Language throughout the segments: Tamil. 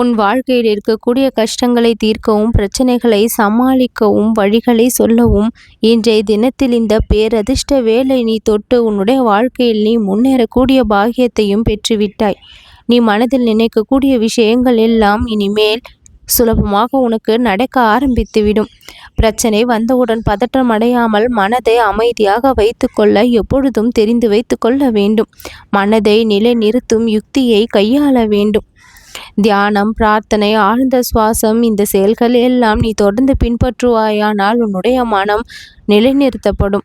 உன் வாழ்க்கையில் இருக்கக்கூடிய கஷ்டங்களை தீர்க்கவும் பிரச்சனைகளை சமாளிக்கவும் வழிகளை சொல்லவும் இன்றைய தினத்தில் இந்த பேரதிர்ஷ்ட வேலை நீ தொட்டு உன்னுடைய வாழ்க்கையில் நீ முன்னேறக்கூடிய பாக்கியத்தையும் பெற்றுவிட்டாய். நீ மனதில் நினைக்கக்கூடிய விஷயங்கள் எல்லாம் இனிமேல் சுலபமாக உனக்கு நடக்க ஆரம்பித்துவிடும். பிரச்சனை வந்தவுடன் பதற்றம் அடையாமல் மனதை அமைதியாக வைத்துக்கொள்ள எப்பொழுதும் தெரிந்து வைத்துக்கொள்ள வேண்டும். மனதை நிலைநிறுத்தும் யுக்தியை கையாள வேண்டும். தியானம் பிரார்த்தனை ஆழ்ந்த சுவாசம் இந்த செயல்கள் எல்லாம் நீ தொடர்ந்து பின்பற்றுவாயானால் உன்னுடைய மனம் நிலைநிறுத்தப்படும்.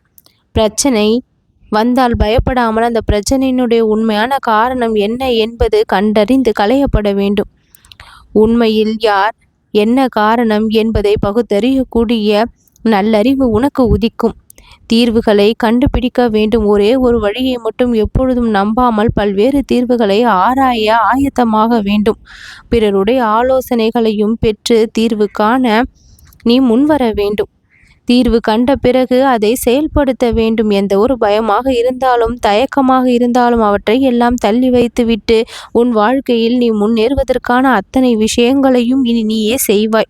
பிரச்சனை வந்தால் பயப்படாமல் அந்த பிரச்சனையினுடைய உண்மையான காரணம் என்ன என்பது கண்டறிந்து களையப்பட வேண்டும். உண்மையில் யார் என்ன காரணம் என்பதை பகுத்தறியக்கூடிய நல்லறிவு உனக்கு உதிக்கும். தீர்வுகளை கண்டுபிடிக்க வேண்டும். ஒரே ஒரு வழியை மட்டும் எப்பொழுதும் நம்பாமல் பல்வேறு தீர்வுகளை ஆராய ஆயத்தமாக வேண்டும். பிறருடைய ஆலோசனைகளையும் பெற்று தீர்வு காண நீ முன்வர வேண்டும். தீர்வு கண்ட பிறகு அதை செயல்படுத்த வேண்டும். எந்த ஒரு பயமாக இருந்தாலும் தயக்கமாக இருந்தாலும் அவற்றை எல்லாம் தள்ளி வைத்துவிட்டு உன் வாழ்க்கையில் நீ முன்னேறுவதற்கான அத்தனை விஷயங்களையும் இனி நீயே செய்வாய்.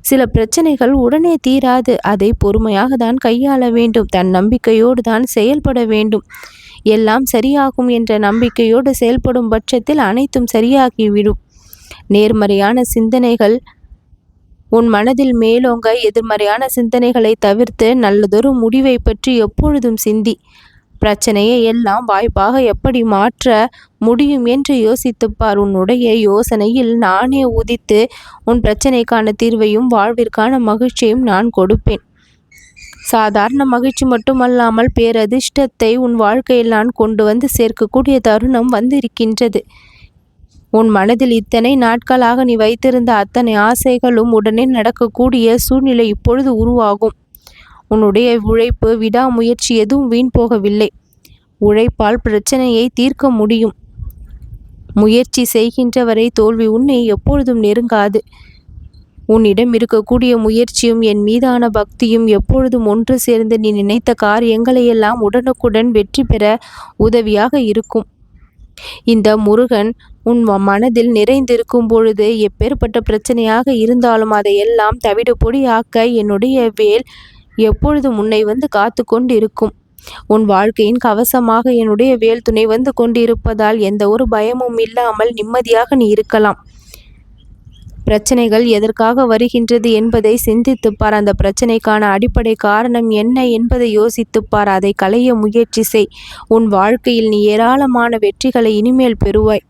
சில பிரச்சனைகள் உடனே தீராது. அதை பொறுமையாக தான் கையாள வேண்டும். தன் நம்பிக்கையோடு தான் செயல்பட வேண்டும். எல்லாம் சரியாகும் என்ற நம்பிக்கையோடு செயல்படும் பட்சத்தில் அனைத்தும் சரியாகிவிடும். நேர்மறையான சிந்தனைகள் உன் மனதில் மேலோங்க. எதிர்மறையான சிந்தனைகளை தவிர்த்து நல்லதொரு முடிவை பற்றி எப்பொழுதும் சிந்தி. பிரச்சனையை எல்லாம் வாய்ப்பாக எப்படி மாற்ற முடியும் என்று யோசித்துப்பார். உன்னுடைய யோசனையில் நானே உதித்து உன் பிரச்சனைக்கான தீர்வையும் வாழ்விற்கான மகிழ்ச்சியும் நான் கொடுப்பேன். சாதாரண மகிழ்ச்சி மட்டுமல்லாமல் பேரதிர்ஷ்டத்தை உன் வாழ்க்கையில் நான் கொண்டு வந்து சேர்க்கக்கூடிய தருணம் வந்திருக்கின்றது. உன் மனதில் இத்தனை நாட்களாக நீ வைத்திருந்த அத்தனை ஆசைகளும் உடனே நடக்கக்கூடிய சூழ்நிலை இப்பொழுது உருவாகும். உன்னுடைய உழைப்பு விடாமுயற்சி எதுவும் வீண் போகவில்லை. உழைப்பால் பிரச்சனையை தீர்க்க முடியும். முயற்சி செய்கின்றவரை தோல்வி உன்னை எப்பொழுதும் நெருங்காது. உன்னிடம் இருக்கக்கூடிய முயற்சியும் என் மீதான பக்தியும் எப்பொழுதும் ஒன்று சேர்ந்து நீ நினைத்த காரியங்களையெல்லாம் உடனுக்குடன் வெற்றி பெற உதவியாக இருக்கும். இந்த முருகன் உன் மனதில் நிறைந்திருக்கும் பொழுது எப்பேற்பட்ட பிரச்சனையாக இருந்தாலும் அதையெல்லாம் தவிடு பொடியாக்க என்னுடைய வேல் எப்பொழுதும் உன்னை வந்து காத்து கொண்டிருக்கும். உன் வாழ்க்கையின் கவசமாக என்னுடைய வேல் துணை வந்து கொண்டிருப்பதால் எந்த ஒரு பயமும் இல்லாமல் நிம்மதியாக நீ இருக்கலாம். பிரச்சனைகள் எதற்காக வருகின்றது என்பதை சிந்தித்துப்பார். அந்த பிரச்சனைக்கான அடிப்படை காரணம் என்ன என்பதை யோசித்துப்பார். அதை களைய முயற்சி செய். உன் வாழ்க்கையில் நீ ஏராளமான வெற்றிகளை இனிமேல் பெறுவாய்.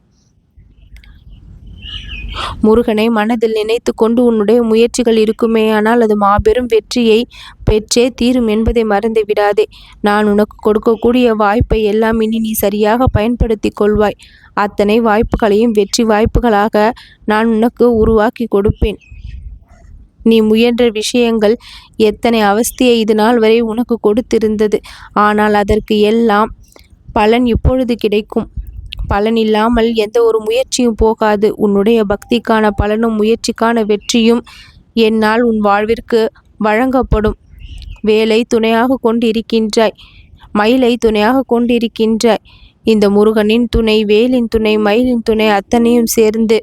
முருகனை மனதில் நினைத்து கொண்டு உன்னுடைய முயற்சிகள் இருக்குமே ஆனால் அது மாபெரும் வெற்றியை பெற்றே தீரும் என்பதை மறந்து விடாதே. நான் உனக்கு கொடுக்கக்கூடிய வாய்ப்பை எல்லாம் இனி நீ சரியாக பயன்படுத்தி கொள்வாய். அத்தனை வாய்ப்புகளையும் வெற்றி வாய்ப்புகளாக நான் உனக்கு உருவாக்கி கொடுப்பேன். நீ முயன்ற விஷயங்கள் எத்தனை அவஸ்தையை இது நாள் வரை உனக்கு கொடுத்திருந்தது. ஆனால் அதற்கு எல்லாம் பலன் இப்பொழுது கிடைக்கும். பலன் இல்லாமல் எந்த ஒரு முயற்சியும் போகாது. உன்னுடைய பக்திக்கான பலனும் முயற்சிக்கான வெற்றியும் என்னால் உன் வாழ்விற்கு வழங்கப்படும். வேலை துணையாக கொண்டிருக்கின்றாய். மயிலை துணையாக கொண்டிருக்கின்றாய். இந்த முருகனின் துணை வேலின் துணை மயிலின் துணை அத்தனையும் சேர்ந்து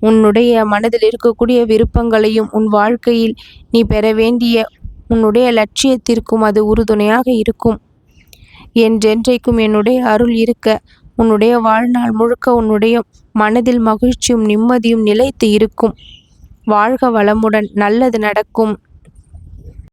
உன்னுடைய மனதில் இருக்கக்கூடிய விருப்பங்களையும் உன் வாழ்க்கையில் நீ பெற வேண்டிய உன்னுடைய லட்சியத்திற்கும் அது உறுதுணையாக இருக்கும். என்றென்றைக்கும் என்னுடைய அருள் இருக்க உன்னுடைய வாழ்நாள் முழுக்க உன்னுடைய மனதில் மகிழ்ச்சியும் நிம்மதியும் நிலைத்து இருக்கும். வாழ்க வளமுடன் நல்லது நடக்கும்.